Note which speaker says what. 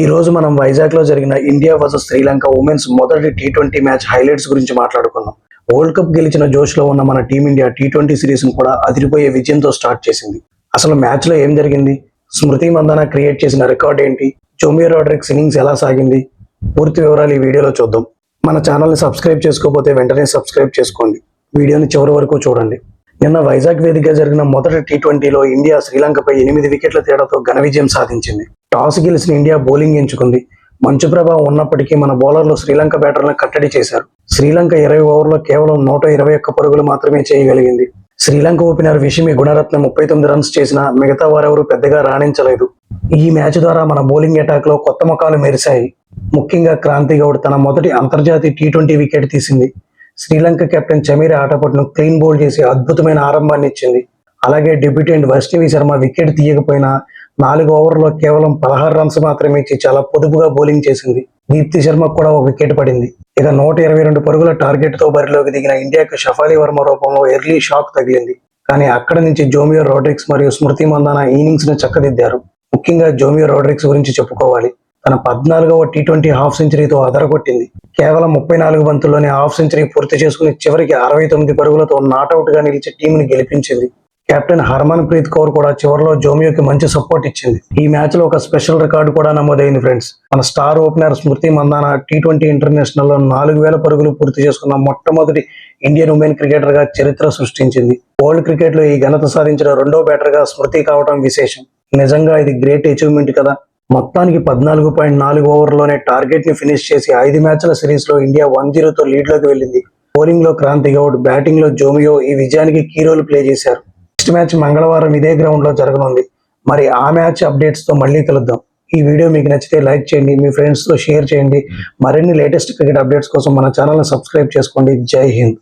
Speaker 1: ఈ రోజు మనం వైజాగ్లో జరిగిన ఇండియా వర్సెస్ శ్రీలంక ఉమెన్స్ మొదటి టీ ట్వంటీ మ్యాచ్ హైలైట్స్ గురించి మాట్లాడుకుందాం. వరల్డ్ కప్ గెలిచిన జోష్లో ఉన్న మన టీమిండియా టీ ట్వంటీ సిరీస్ను కూడా అదిరిపోయే విజయంతో స్టార్ట్ చేసింది. అసలు మ్యాచ్లో ఏం జరిగింది? స్మృతి మందన క్రియేట్ చేసిన రికార్డ్ ఏంటి? జోమియో రాడ్రిక్స్ ఇన్నింగ్స్ ఎలా సాగింది? పూర్తి వివరాలు ఈ వీడియోలో చూద్దాం. మన ఛానల్ని సబ్స్క్రైబ్ చేసుకోకపోతే వెంటనే సబ్స్క్రైబ్ చేసుకోండి. వీడియోని చివరి వరకు చూడండి. నిన్న వైజాగ్ వేదికగా జరిగిన మొదటి టీ ట్వంటీలో ఇండియా శ్రీలంకపై ఎనిమిది వికెట్ల తేడాతో ఘన విజయం సాధించింది. టాస్ గెలిచిన ఇండియా బౌలింగ్ ఎంచుకుంది. మంచు ప్రభావం ఉన్నప్పటికీ మన బౌలర్లు శ్రీలంక బ్యాటర్లను కట్టడి చేశారు. శ్రీలంక ఇరవై ఓవర్లో కేవలం నూట ఇరవై ఒక్క పరుగులు మాత్రమే చేయగలిగింది. శ్రీలంక ఓపెనర్ విషమి గుణరత్న ముప్పై తొమ్మిది రన్స్ చేసినా మిగతా వారెవరూ పెద్దగా రాణించలేదు. ఈ మ్యాచ్ ద్వారా మన బౌలింగ్ అటాక్లో కొత్త ముఖాలు మెరిశాయి. ముఖ్యంగా క్రాంతి గౌడ్ తన మొదటి అంతర్జాతీయ టీ ట్వంటీ వికెట్ తీసింది. శ్రీలంక కెప్టెన్ చమీర ఆటపట్టును క్లీన్ బౌల్ చేసి అద్భుతమైన ఆరంభాన్ని ఇచ్చింది. అలాగే డెబ్యూటెంట్ వైష్ణవి శర్మ వికెట్ తీయకపోయినా నాలుగు ఓవర్లో కేవలం పదహారు రన్స్ మాత్రమే ఇచ్చి చాలా పొదుపుగా బౌలింగ్ చేసింది. దీప్తి శర్మకు కూడా ఒక వికెట్ పడింది. ఇక నూట ఇరవై రెండు పరుగుల టార్గెట్తో బరిలోకి దిగిన ఇండియాకు షఫాలి వర్మ రూపంలో ఎర్లీ షాక్ తగిలింది. కానీ అక్కడ నుంచి జోమియో రోడ్రిక్స్ మరియు స్మృతి మందాన ఇన్నింగ్స్ను చక్కదిద్దారు. ముఖ్యంగా జోమియో రోడ్రిక్స్ గురించి చెప్పుకోవాలి. తన పద్నాలుగవ టీ ట్వంటీ హాఫ్ సెంచరీతో అదరగొట్టింది. కేవలం ముప్పై నాలుగు బంతుల్లోనే హాఫ్ సెంచరీ పూర్తి చేసుకుని చివరికి అరవై తొమ్మిది పరుగులతో నాటౌట్గా నిలిచి టీంని గెలిపించింది. కెప్టెన్ హర్మన్ ప్రీత్ కౌర్ కూడా చివరిలో జోమియోకి మంచి సపోర్ట్ ఇచ్చింది. ఈ మ్యాచ్లో ఒక స్పెషల్ రికార్డు కూడా నమోదైంది ఫ్రెండ్స్. మన star opener Smriti Mandhana T twenty ఇంటర్నేషనల్లో నాలుగు వేల పరుగులు పూర్తి చేసుకున్న మొట్టమొదటి ఇండియన్ ఉమెన్ క్రికెటర్గా చరిత్ర సృష్టించింది. వరల్డ్ క్రికెట్లో ఈ ఘనత సాధించిన రెండో బ్యాటర్గా స్మృతి కావడం విశేషం. నిజంగా ఇది గ్రేట్ అచీవ్మెంట్ కదా. మొత్తానికి పద్నాలుగు పాయింట్ నాలుగు ఓవర్లోనే టార్గెట్ని ఫినిష్ చేసి ఐదు మ్యాచ్ల సిరీస్లో ఇండియా వన్ జీరోతో లీడ్లోకి వెళ్ళింది. బౌలింగ్లో క్రాంతి గౌడ్ బ్యాటింగ్లో జోమియో ఈ విజయానికి కీ రోల్ ప్లే చేశారు. నెక్స్ట్ మ్యాచ్ మంగళవారం ఇదే గ్రౌండ్లో జరగనుంది. మరి ఆ మ్యాచ్ అప్డేట్స్తో మళ్ళీ కలుద్దాం. ఈ వీడియో మీకు నచ్చితే లైక్ చేయండి మీ ఫ్రెండ్స్తో షేర్ చేయండి. మరిన్ని లేటెస్ట్ క్రికెట్ అప్డేట్స్ కోసం మన ఛానల్ సబ్స్క్రైబ్ చేసుకోండి. జై హింద్.